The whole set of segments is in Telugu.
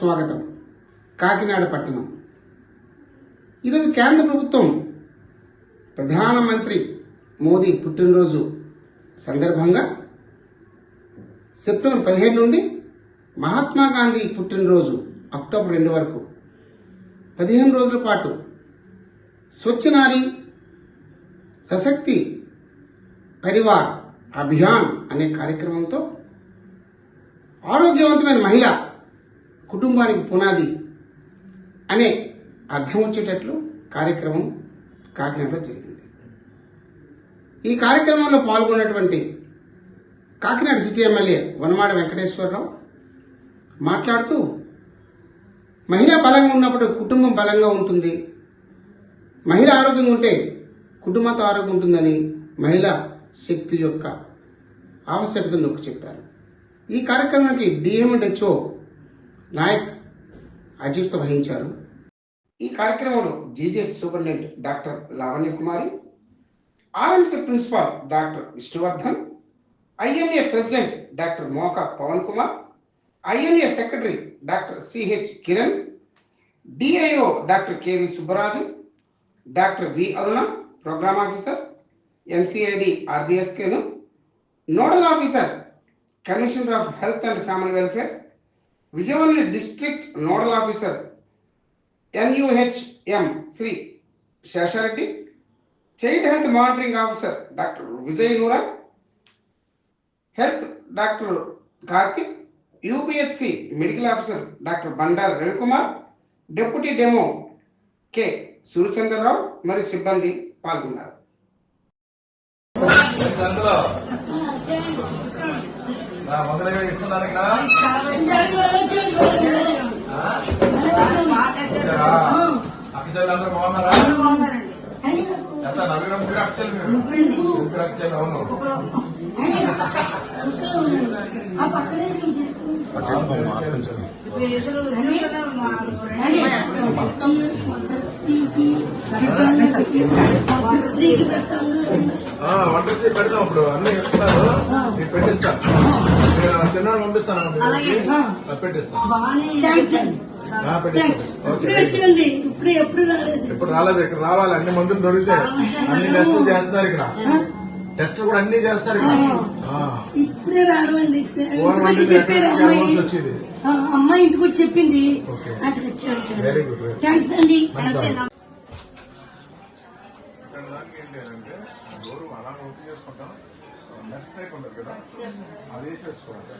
స్వాగతం. కాకినాడ పట్టణం. ఈరోజు కేంద్ర ప్రభుత్వం ప్రధానమంత్రి మోదీ పుట్టినరోజు సందర్భంగా సెప్టెంబర్ పదిహేను నుండి మహాత్మా గాంధీ పుట్టినరోజు అక్టోబర్ రెండు వరకు. పదిహేను రోజుల పాటు స్వచ్ఛ నారీ సశక్తి పరివార్ అభియాన్ అనే కార్యక్రమంతో ఆరోగ్యవంతమైన మహిళ కుటుంబానికి పునాది అనే అర్థం వచ్చేటట్లు కార్యక్రమం కాకినాడలో జరిగింది. ఈ కార్యక్రమంలో పాల్గొన్నటువంటి కాకినాడ సిటీ ఎమ్మెల్యే వనమాడ వెంకటేశ్వరరావు మాట్లాడుతూ మహిళ బలంగా ఉన్నప్పుడు కుటుంబం బలంగా ఉంటుంది. మహిళ ఆరోగ్యంగా ఉంటే కుటుంబంతో ఆరోగ్యం ఉంటుందని మహిళా శక్తి యొక్క ఆవశ్యకత నొక్కి చెప్పారు. ఈ కార్యక్రమానికి డిఎండ్హెచ్ఓ నాయక్ అధ్యక్షత వహించారు. ఈ కార్యక్రమంలో GGH superintendent doctor Lavanya Kumari RMC principal doctor Vishnuvardhan IMA president doctor Moka Pavan Kumar IMA secretary doctor CH Kiran DIO doctor KV Subbaraju doctor V Aruna programme officer NCID ఆర్బిఎస్కేను nodal officer commissioner of health and family welfare Vijayawada district nodal officer NUHM Shri Sesha Reddy child health monitoring officer doctor Vijay Noora health doctor Karthik UPHC medical officer doctor Bandaru Ravi Kumar deputy demo K Suryachandra Rao మరియు సిబ్బంది పాల్గొన్నారు. మొదలుగా ఇస్తున్నారు ఇక్కడ అక్షరాలు అందరూ బాగున్నారా ఎంత నలుగురు ముగ్గురు అక్షరాలు మీరు ముగ్గురు అక్షరాలు అవును ఆ, వంట చేసి పెడతాం ఇప్పుడు. అన్ని ఇస్తున్నారు నేను పెట్టిస్తాను నేను చిన్నాడు పంపిస్తాను పెట్టిస్తాను ఇప్పుడు ఎప్పుడు రాలేదు. ఇప్పుడు రాలేదు. ఇక్కడ రావాలి. అన్ని మందులు దొరుకుతాయి అన్ని టెస్టులు చేస్తారు ఇక్కడ. టెస్ట్ కూడా అన్ని చేస్తారు ఇక్కడ. ఆ. ఇప్పుడే రారు అండి. చెప్పారు. అమ్మాయి అమ్మాయి ఇంటికి వచ్చి చెప్పింది. ఓకే. అటు వచ్చారు వెరీ గుడ్ వెరీ థ్యాంక్స్ అండి ఇక్కడ దానికి ఏం లేదంటే డోర్ అలా ఓపెన్ చేసుకుంటాం. మెస్ టైప్ ఉంటుంది కదా? అది వేసేసుకోవాలి.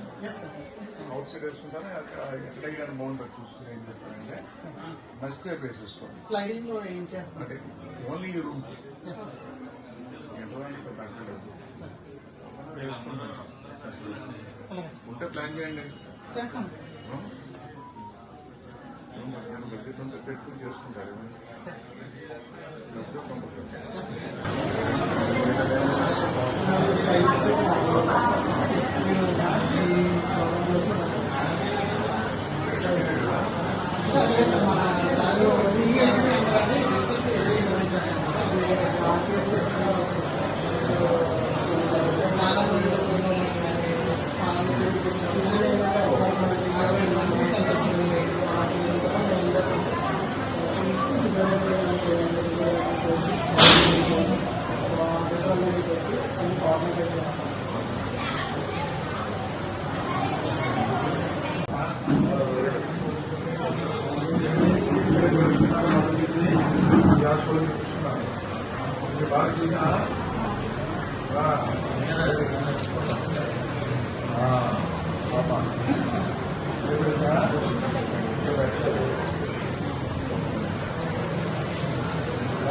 అవుట్ సైడ్ వేసుకుంటానే ఎక్కడైనా బాగుంటుంది చూసుకుని ఏం చేస్తారంటే మెస్ టైప్ వేసేసుకోండి స్లైడింగ్లో ఏం చేస్తాం అంటే ఓన్లీ ఈ రూమ్ ఎంతమంది తగ్గలేదు ఉంటే ప్లాన్ చేయండి. చేస్తాం 你说些什么？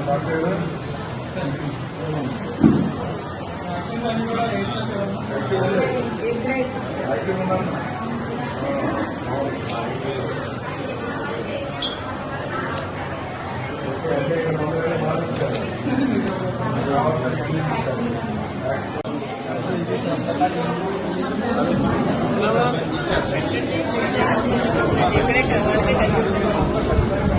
啊，对了，嗯，啊，现在你过来，现在过来，来这边，来这边，来这边。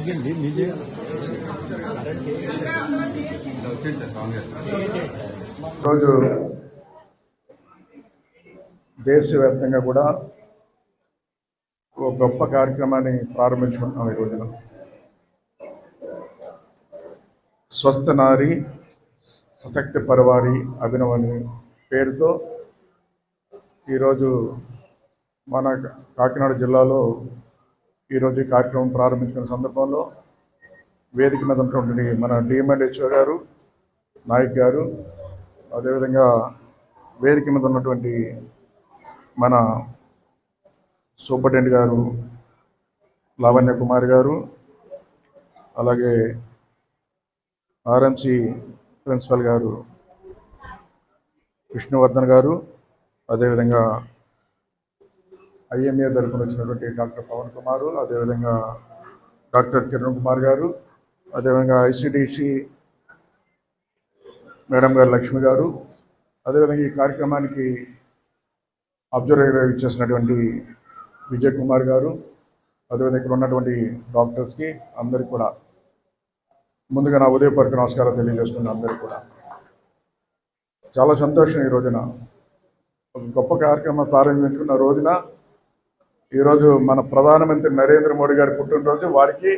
బస్లో పంపిస్తాను రోజు దేశవ్యాప్తంగా కూడా ఒక గొప్ప కార్యక్రమాన్ని ప్రారంభించుకుంటున్నాం ఈ రోజున. స్వస్థ నారి సశక్తి పరవారి అభినవని పేరుతో ఈరోజు మన కాకినాడ జిల్లాలో ఈరోజు ఈ కార్యక్రమం ప్రారంభించుకున్న సందర్భంలో వేదిక మీద ఉన్నటువంటి మన డిఎంఎల్హెచ్ఓ గారు నాయక్ గారు అదేవిధంగా వేదిక మీద ఉన్నటువంటి మన సూపరింటెండెంట్ గారు లావణ్య కుమార్ గారు అలాగే ఆర్ఎంసి ప్రిన్సిపల్ గారు విష్ణువర్ధన్ గారు అదేవిధంగా ఐఎంఏ తరఫున వచ్చినటువంటి డాక్టర్ పవన్ కుమారు అదేవిధంగా డాక్టర్ కిరణ్ కుమార్ గారు అదేవిధంగా ఐసిడిసి మేడం గారు లక్ష్మి గారు అదేవిధంగా ఈ కార్యక్రమానికి అబ్జర్వర్ ఇచ్చేసినటువంటి విజయ్ కుమార్ గారు అదేవిధంగా ఇక్కడ ఉన్నటువంటి డాక్టర్స్కి అందరికి కూడా ముందుగా నా ఉదయపరకు నమస్కారం తెలియజేసుకున్న అందరికి కూడా. చాలా సంతోషం ఈ రోజున. ఒక గొప్ప కార్యక్రమం ప్రారంభించుకున్న రోజున ఈరోజు మన ప్రధానమంత్రి నరేంద్ర మోడీ గారి పుట్టినరోజు వారికి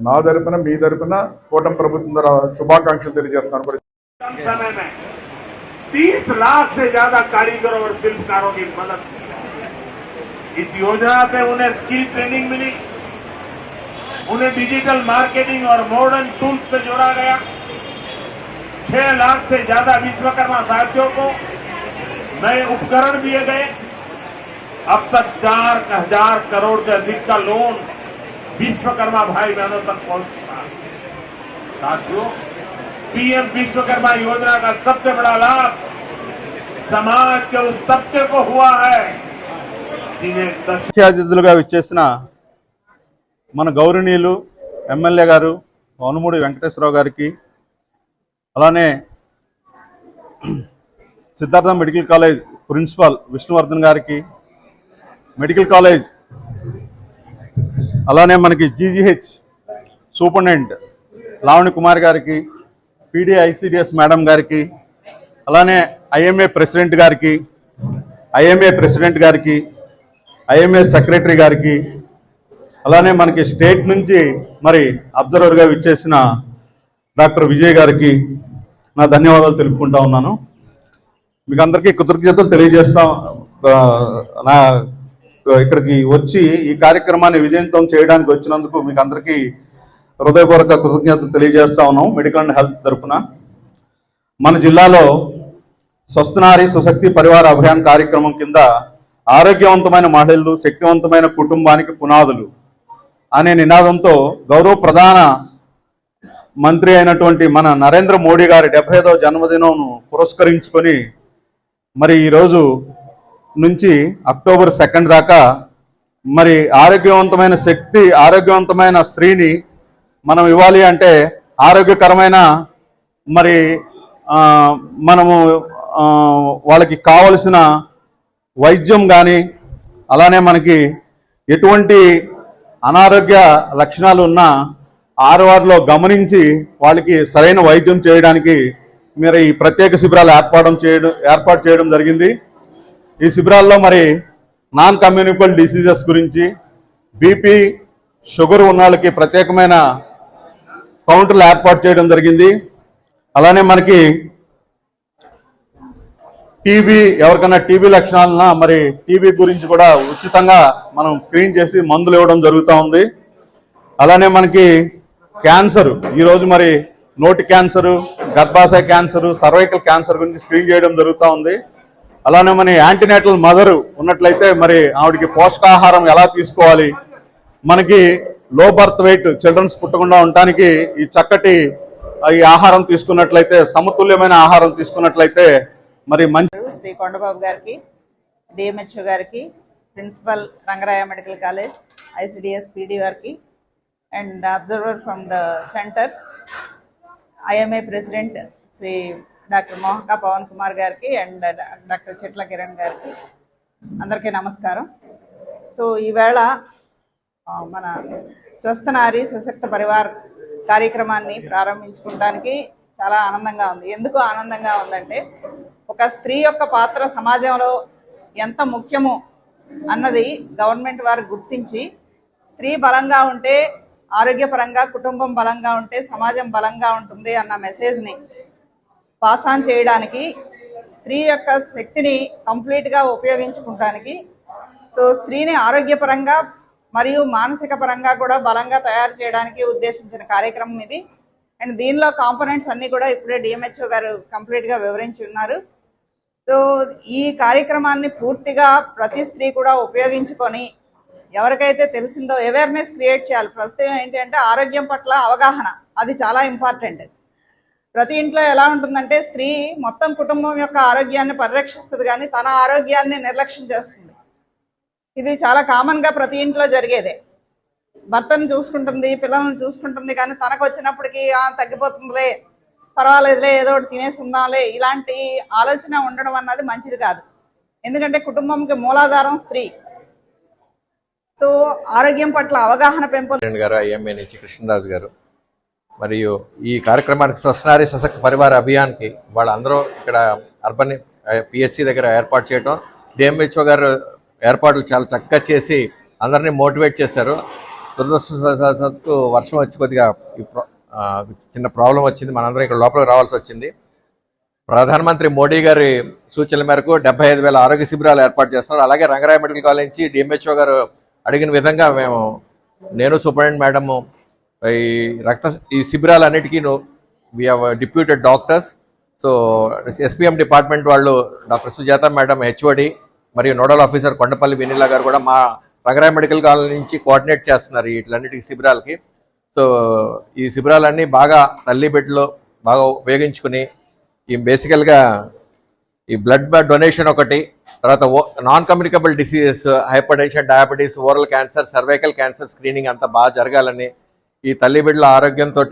నా తరపున మీ తరపున కూటమి ప్రభుత్వం ద్వారా శుభాకాంక్షలు తెలియజేస్తున్నాను కూడా कम समय में 30 लाख से ज्यादा कारीगरों और शिल्पकारों की मदद की है इस योजना से उन्हें स्किल ट्रेनिंग मिली उन्हें डिजिटल मार्केटिंग और मॉडर्न टूल्स से जोड़ा गया छह लाख से ज्यादा विश्वकर्मा साथियों को नए उपकरण दिए गए अब तक चार हजार करोड़ से अधिक का लोन विश्वकर्मा भाई बहनों तक पहुंच चुका है साथियों पीएम विश्वकर्मा योजना का सबसे बड़ा लाभ समाज के उस तबके को हुआ है जिन्हें दस ముఖ్య అతిథులుగా విచ్చేసిన మన గౌరవనీయులు ఎమ్మెల్యే గారు వనమూడి వెంకటేశ్వరరావు గారికి అలానే Siddhartha medical college principal Vishnuvardhan గారికి మెడికల్ కాలేజ్. అలానే మనకి జీజీహెచ్ సూపరింటెండెంట్ లావణి కుమార్ గారికి పీడీ ఐసిడిఎస్ మేడం గారికి అలానే ఐఎంఏ ప్రెసిడెంట్ గారికి ఐఎంఏ ప్రెసిడెంట్ గారికి ఐఎంఏ సెక్రటరీ గారికి అలానే మనకి స్టేట్ నుంచి మరి అబ్జర్వర్గా విచ్చేసిన డాక్టర్ విజయ్ గారికి నా ధన్యవాదాలు తెలుపుకుంటా ఉన్నాను. మీకు అందరికీ కృతజ్ఞతలు తెలియజేస్తా నా ఇక్కడికి వచ్చి ఈ కార్యక్రమాన్ని విజయంతం చేయడానికి వచ్చినందుకు మీకు అందరికీ హృదయపూర్వక కృతజ్ఞతలు తెలియజేస్తా ఉన్నాం. మెడికల్ అండ్ హెల్త్ తరఫున మన జిల్లాలో స్వస్థనారి సుశక్తి పరివార అభియాన్ కార్యక్రమం కింద ఆరోగ్యవంతమైన మహిళలు శక్తివంతమైన కుటుంబానికి పునాదులు అనే నినాదంతో గౌరవ ప్రధాన మంత్రి అయినటువంటి మన నరేంద్ర మోడీ గారి డెబ్బై ఐదవ జన్మదినం పురస్కరించుకొని మరి ఈరోజు నుంచి అక్టోబర్ సెకండ్ దాకా మరి ఆరోగ్యవంతమైన శక్తి ఆరోగ్యవంతమైన స్త్రీని మనం ఇవ్వాలి అంటే ఆరోగ్యకరమైన మరి మనము వాళ్ళకి కావలసిన వైద్యం కానీ అలానే మనకి ఎటువంటి అనారోగ్య లక్షణాలు ఉన్నా ఆరువారిలో గమనించి వాళ్ళకి సరైన వైద్యం చేయడానికి మీరు ఈ ప్రత్యేక శిబిరాలు ఏర్పాటు చేయడం ఏర్పాటు చేయడం జరిగింది. ఈ శిబిరాల్లో మరి నాన్ కమ్యూనికల్ డిసీజెస్ గురించి బీపీ షుగర్ ఉన్న వాళ్ళకి ప్రత్యేకమైన కౌంటర్లు ఏర్పాటు చేయడం జరిగింది. అలానే మనకి టీబీ ఎవరికైనా టీబీ లక్షణాలన్నా మరి టీబీ గురించి కూడా ఉచితంగా మనం స్క్రీన్ చేసి మందులు ఇవ్వడం జరుగుతూ ఉంది. అలానే మనకి క్యాన్సర్ ఈరోజు మరి నోటి క్యాన్సరు గర్భాశయ క్యాన్సరు సర్వైకల్ క్యాన్సర్ గురించి స్క్రీన్ చేయడం జరుగుతూ ఉంది. అలానే మన యాంటీనేటల్ మదర్ ఉన్నట్లయితే మరి ఆవిడకి పోషకాహారం ఎలా తీసుకోవాలి? మనకి లో బర్త్ వెయిట్ చిల్డ్రన్స్ పుట్టకుండా ఉండటానికి ఈ చక్కటి ఈ ఆహారం తీసుకున్నట్లయితే సమతుల్యమైన ఆహారం తీసుకున్నట్లయితే మరి మంచి శ్రీ కొండబాబు గారికి డిఎంహెచ్ఓ గారికి principal Rangaraya medical college ICDS PD గారికి and observer from the centre IMA president Shri doctor Mohaka Pavan Kumar గారికి అండ్ డాక్టర్ చెట్ల కిరణ్ గారికి అందరికీ నమస్కారం. సో ఈవేళ మన స్వస్థ నారి సశక్త పరివార్ కార్యక్రమాన్ని ప్రారంభించుకోవడానికి చాలా ఆనందంగా ఉంది. ఎందుకు ఆనందంగా ఉందంటే ఒక స్త్రీ యొక్క పాత్ర సమాజంలో ఎంత ముఖ్యమో అన్నది గవర్నమెంట్ వారు గుర్తించి స్త్రీ బలంగా ఉంటే ఆరోగ్యపరంగా కుటుంబం బలంగా ఉంటే సమాజం బలంగా ఉంటుంది అన్న మెసేజ్ని పాస్ ఆన్ చేయడానికి స్త్రీ యొక్క శక్తిని కంప్లీట్గా ఉపయోగించుకోవడానికి సో స్త్రీని ఆరోగ్యపరంగా మరియు మానసిక పరంగా కూడా బలంగా తయారు చేయడానికి ఉద్దేశించిన కార్యక్రమం ఇది. అండ్ దీనిలో కాంపోనెంట్స్ అన్నీ కూడా ఇప్పుడే డిఎంహెచ్ఓ గారు కంప్లీట్గా వివరించి ఉన్నారు. సో ఈ కార్యక్రమాన్ని పూర్తిగా ప్రతి స్త్రీ కూడా ఉపయోగించుకొని ఎవరికైతే తెలిసిందో అవేర్నెస్ క్రియేట్ చేయాలి. ప్రస్తుతం ఏంటంటే ఆరోగ్యం పట్ల అవగాహన అది చాలా ఇంపార్టెంట్ ప్రతి ఇంట్లో ఎలా ఉంటుందంటే స్త్రీ మొత్తం కుటుంబం యొక్క ఆరోగ్యాన్ని పరిరక్షిస్తుంది కానీ తన ఆరోగ్యాన్ని నిర్లక్ష్యం చేస్తుంది. ఇది చాలా కామన్గా ప్రతి ఇంట్లో జరిగేదే. భర్తను చూసుకుంటుంది పిల్లల్ని చూసుకుంటుంది కానీ తనకు వచ్చినప్పటికీ తగ్గిపోతుందిలే పర్వాలేదులే ఏదో ఒకటి తినేస్తుందాంలే ఇలాంటి ఆలోచన ఉండడం అన్నది మంచిది కాదు. ఎందుకంటే కుటుంబంకి మూలాధారం స్త్రీ. సో ఆరోగ్యం పట్ల అవగాహన పెంపొంది గారు ఐఎంఏ నుంచి కృష్ణరాజు గారు. మరియు ఈ కార్యక్రమానికి స్వస్నారి సశక్త పరివార అభియాన్కి వాళ్ళందరూ ఇక్కడ అర్బన్ పిహెచ్సి దగ్గర ఏర్పాటు చేయడం డిఎంహెచ్ఓ గారు ఏర్పాట్లు చాలా చక్కగా చేసి అందరినీ మోటివేట్ చేశారు. దురదృష్టవశాత్తు వర్షం వచ్చి కొద్దిగా ఈ చిన్న ప్రాబ్లం వచ్చింది. మనందరం ఇక్కడ లోపలికి రావాల్సి వచ్చింది. ప్రధానమంత్రి మోడీ గారి సూచనల మేరకు డెబ్బై ఐదు వేల ఆరోగ్య శిబిరాలు ఏర్పాటు చేస్తున్నారు. అలాగే రంగరాయ మెడికల్ కాలేజ్ నుంచి డిఎంహెచ్ఓ గారు అడిగిన విధంగా మేము నేను సూపరింటెండెంట్ మేడము ఈ రక్త ఈ శిబిరాలన్నిటికీ we have deputed doctors so SPM department వాళ్ళు డాక్టర్ సుజాత మేడం హెచ్ఓడి మరియు నోడల్ ఆఫీసర్ కొండపల్లి వెనిలా గారు కూడా మా రంగరాయ మెడికల్ కాలేజ్ నుంచి కోఆర్డినేట్ చేస్తున్నారు వీటిలన్నిటికీ శిబిరాలకి. సో ఈ శిబిరాలన్నీ బాగా తల్లి బాగా ఉపయోగించుకుని ఈ బేసికల్గా ఈ బ్లడ్ డొనేషన్ ఒకటి తర్వాత non communicable diseases hypertension diabetes oral cancer cervical cancer screening అంతా బాగా జరగాలని ఈ తల్లి బిడ్డల ఆరోగ్యంతో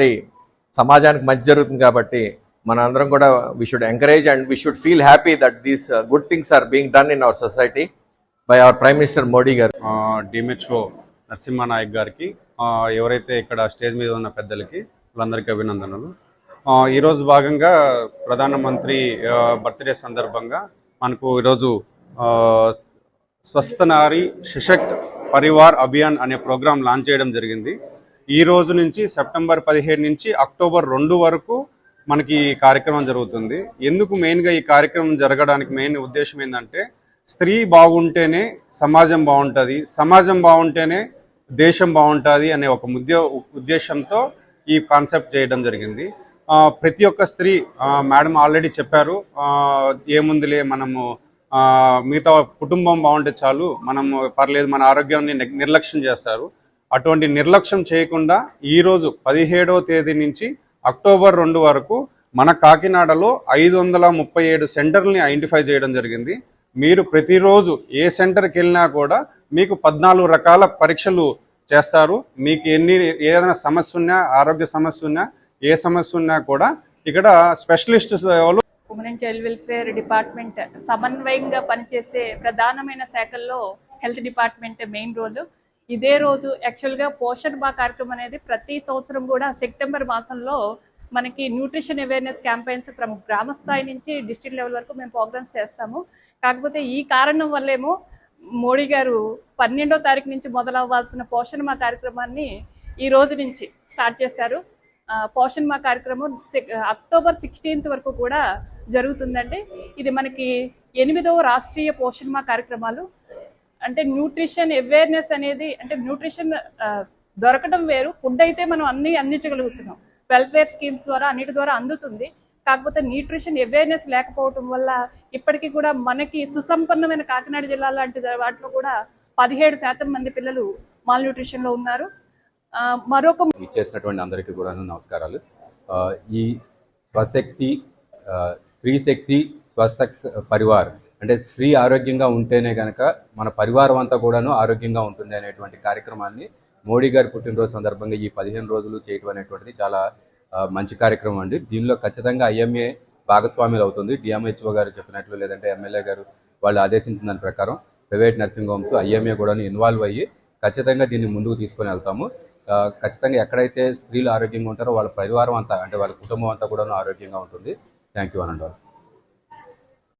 సమాజానికి మంచి జరుగుతుంది కాబట్టి మన అందరం కూడా we should encourage and we should feel happy that these good things are being done in our society by our prime minister Modi గారు. డిఎంహెచ్ఓ నరసింహానాయక్ గారికి ఎవరైతే ఇక్కడ స్టేజ్ మీద ఉన్న పెద్దలకి వాళ్ళందరికీ అభినందనలు. ఈరోజు భాగంగా ప్రధానమంత్రి బర్త్డే సందర్భంగా మనకు ఈరోజు స్వస్థ నారీ సశక్త్ పరివార్ అభియాన్ అనే ప్రోగ్రాం లాంచ్ చేయడం జరిగింది. ఈ రోజు నుంచి సెప్టెంబర్ పదిహేడు నుంచి అక్టోబర్ రెండు వరకు మనకి ఈ కార్యక్రమం జరుగుతుంది. ఎందుకు మెయిన్గా ఈ కార్యక్రమం జరగడానికి మెయిన్ ఉద్దేశం ఏంటంటే స్త్రీ బాగుంటేనే సమాజం బాగుంటుంది సమాజం బాగుంటేనే దేశం బాగుంటుంది అనే ఒక ముద్య ఉద్దేశంతో ఈ కాన్సెప్ట్ చేయడం జరిగింది. ప్రతి ఒక్క స్త్రీ మేడం ఆల్రెడీ చెప్పారు ఏముందిలే మనము మిగతా కుటుంబం బాగుంటే చాలు మనము పర్లేదు మన ఆరోగ్యాన్ని నిర్లక్ష్యం చేస్తారు. అటువంటి నిర్లక్ష్యం చేయకుండా ఈరోజు పదిహేడవ తేదీ నుంచి అక్టోబర్ రెండు వరకు మన కాకినాడలో ఐదు వందల ముప్పై ఏడు సెంటర్ని ఐడెంటిఫై చేయడం జరిగింది. మీరు ప్రతిరోజు ఏ సెంటర్కి వెళ్ళినా కూడా మీకు పద్నాలుగు రకాల పరీక్షలు చేస్తారు. మీకు ఎన్ని ఏదైనా సమస్య ఉన్నా ఆరోగ్య సమస్య ఉన్నా ఏ సమస్య ఉన్నా కూడా ఇక్కడ స్పెషలిస్ట్ సేవలు women and child welfare department సమన్వయంగా పనిచేసే ప్రధానమైన శాఖల్లో హెల్త్ డిపార్ట్మెంట్ మెయిన్ రోల్. ఇదే రోజు యాక్చువల్గా పోషణ్ బా కార్యక్రమం అనేది ప్రతి సంవత్సరం కూడా సెప్టెంబర్ మాసంలో మనకి న్యూట్రిషన్ అవేర్నెస్ క్యాంపెయిన్స్ ఫ్రమ్ గ్రామ స్థాయి నుంచి డిస్ట్రిక్ట్ లెవెల్ వరకు మేము ప్రోగ్రామ్స్ చేస్తాము. కాకపోతే ఈ కారణం వల్లేమో మోడీ గారు పన్నెండో తారీఖు నుంచి మొదలవ్వాల్సిన పోషణ మా కార్యక్రమాన్ని ఈ రోజు నుంచి స్టార్ట్ చేశారు. పోషణ్ మా కార్యక్రమం సెక్- అక్టోబర్ సిక్స్టీన్త్ వరకు కూడా జరుగుతుందండి. ఇది మనకి ఎనిమిదవ రాష్ట్రీయ పోషణ్ మా కార్యక్రమాలు. అంటే న్యూట్రిషన్ అవేర్నెస్ అనేది అంటే న్యూట్రిషన్ దొరకడం వేరు. ఫుడ్ అయితే మనం అన్ని అందించగలుగుతున్నాం. వెల్ఫేర్ స్కీమ్స్ ద్వారా అన్నిటి ద్వారా అందుతుంది. కాకపోతే న్యూట్రిషన్ అవేర్నెస్ లేకపోవటం వల్ల ఇప్పటికీ కూడా మనకి సుసంపన్నమైన కాకినాడ జిల్లా లాంటి వాటిలో కూడా పదిహేడు శాతం మంది పిల్లలు మాల్ న్యూట్రిషన్లో ఉన్నారు మరొక ఇచ్చేసినటువంటి అందరికీ కూడా నమస్కారాలు. ఆ, ఈ స్వశక్తి స్త్రీ శక్తి స్వశక్ పరివార్ అంటే స్త్రీ ఆరోగ్యంగా ఉంటేనే కనుక మన పరివారం అంతా కూడాను ఆరోగ్యంగా ఉంటుంది అనేటువంటి కార్యక్రమాన్ని మోడీ గారి పుట్టినరోజు సందర్భంగా ఈ పదిహేను రోజులు చేయటం అనేటువంటిది చాలా మంచి కార్యక్రమం అండి. దీనిలో ఖచ్చితంగా ఐఎంఏ భాగస్వాములు అవుతుంది. డిఎంహెచ్ఓ గారు చెప్పినట్లు లేదంటే ఎమ్మెల్యే గారు వాళ్ళు ఆదేశించిన దాని ప్రకారం ప్రైవేట్ నర్సింగ్ హోమ్స్ ఐఎంఏ కూడా ఇన్వాల్వ్ అయ్యి ఖచ్చితంగా దీన్ని ముందుకు తీసుకొని వెళ్తాము. ఖచ్చితంగా ఎక్కడైతే స్త్రీలు ఆరోగ్యంగా ఉంటారో వాళ్ళ పరివారం అంతా అంటే వాళ్ళ కుటుంబం అంతా కూడా ఆరోగ్యంగా ఉంటుంది. థ్యాంక్ యూ అనండి